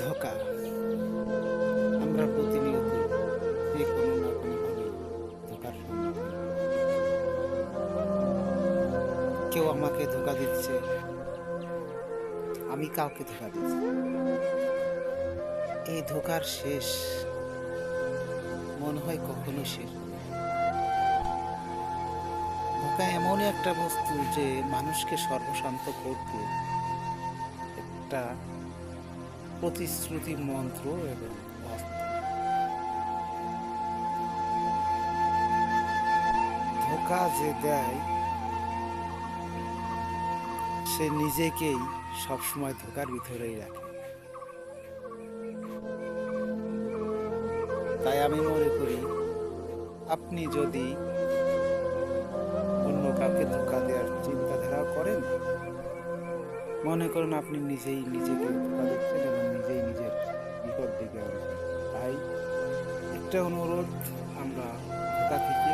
ধোকা। আমরা প্রতিনিয়ত কোনো না ধোকার কেউ আমাকে ধোকা দিচ্ছে, আমি কাউকে ধোকা দিচ্ছি এই ধোকার শেষ মনে হয় কখনো শেষ ধোকা এমনই একটা বস্তু যে মানুষকে সর্বশান্ত করতে একটা প্রতিশ্রুতি মন্ত্র এবং ধোকা যে দেয়, সে নিজেকেই সবসময় ধোকার ভিতরেই রাখে। তাই আমি মনে করি, আপনি যদি অন্য কাউকে ধোকা দেওয়ার চিন্তাধারা করেন, মনে করুন আপনি নিজেই নিজেকে ধোকা দিচ্ছেন একটা অনুরোধ আমরা থেকে